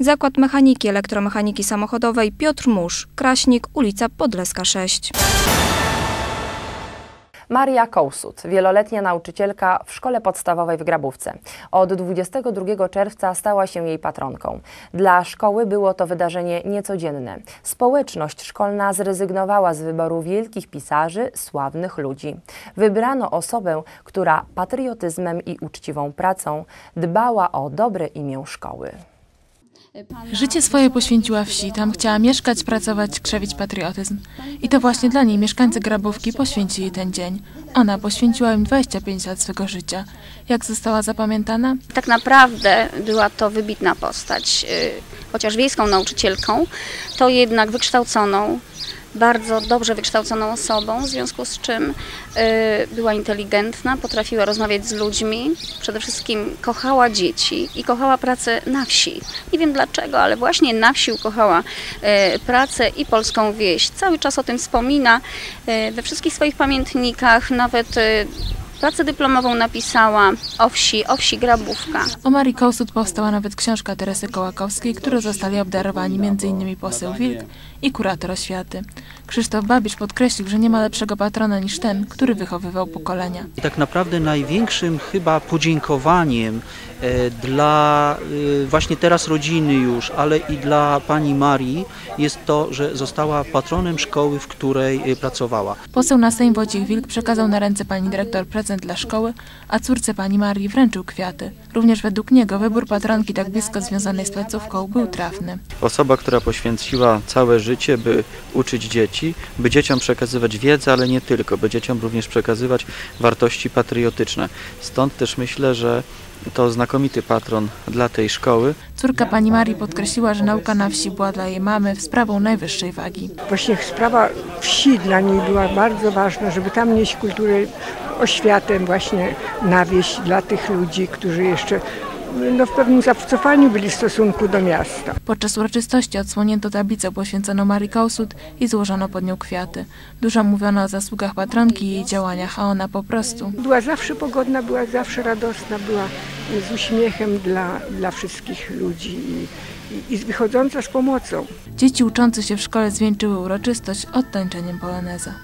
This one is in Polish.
Zakład Mechaniki Elektromechaniki Samochodowej Piotr Musz, Kraśnik, ulica Podleska 6. Maria Kołsut, wieloletnia nauczycielka w szkole podstawowej w Grabówce. Od 22 czerwca stała się jej patronką. Dla szkoły było to wydarzenie niecodzienne. Społeczność szkolna zrezygnowała z wyboru wielkich pisarzy, sławnych ludzi. Wybrano osobę, która patriotyzmem i uczciwą pracą dbała o dobre imię szkoły. Życie swoje poświęciła wsi, tam chciała mieszkać, pracować, krzewić patriotyzm. I to właśnie dla niej mieszkańcy Grabówki poświęcili ten dzień. Ona poświęciła im 25 lat swego życia. Jak została zapamiętana? Tak naprawdę była to wybitna postać. Chociaż wiejską nauczycielką, to jednak wykształconą, bardzo dobrze wykształconą osobą, w związku z czym y, była inteligentna, potrafiła rozmawiać z ludźmi, przede wszystkim kochała dzieci i kochała pracę na wsi. Nie wiem dlaczego, ale właśnie na wsi ukochała y, pracę i polską wieś. Cały czas o tym wspomina y, we wszystkich swoich pamiętnikach, nawet pracę dyplomową napisała o wsi, o wsi Grabówka. O Marii Kołsut powstała nawet książka Teresy Kołakowskiej, którą zostali obdarowani m.in. poseł Wilk i kurator oświaty. Krzysztof Babisz podkreślił, że nie ma lepszego patrona niż ten, który wychowywał pokolenia. I tak naprawdę największym chyba podziękowaniem e, dla e, właśnie teraz rodziny już, ale i dla pani Marii jest to, że została patronem szkoły, w której e, pracowała. Poseł na Sejm Wojciech Wilk przekazał na ręce pani dyrektor prezent dla szkoły, a córce pani Marii wręczył kwiaty. Również według niego wybór patronki tak blisko związanej z placówką był trafny. Osoba, która poświęciła całe życie, by uczyć dzieci, by dzieciom przekazywać wiedzę, ale nie tylko, by dzieciom również przekazywać wartości patriotyczne. Stąd też myślę, że to znakomity patron dla tej szkoły. Córka pani Marii podkreśliła, że nauka na wsi była dla jej mamy sprawą najwyższej wagi. Właśnie sprawa wsi dla niej była bardzo ważna, żeby tam nieść kulturę, oświatę właśnie na wieś dla tych ludzi, którzy jeszcze no, w pewnym zacofaniu byli w stosunku do miasta. Podczas uroczystości odsłonięto tablicę poświęconą Marii Kołsut i złożono pod nią kwiaty. Dużo mówiono o zasługach patronki i jej działaniach, a ona po prostu Była zawsze pogodna, była zawsze radosna, była z uśmiechem dla, dla wszystkich ludzi i, i, i wychodząca z pomocą. Dzieci uczące się w szkole zwieńczyły uroczystość odtańczeniem poloneza.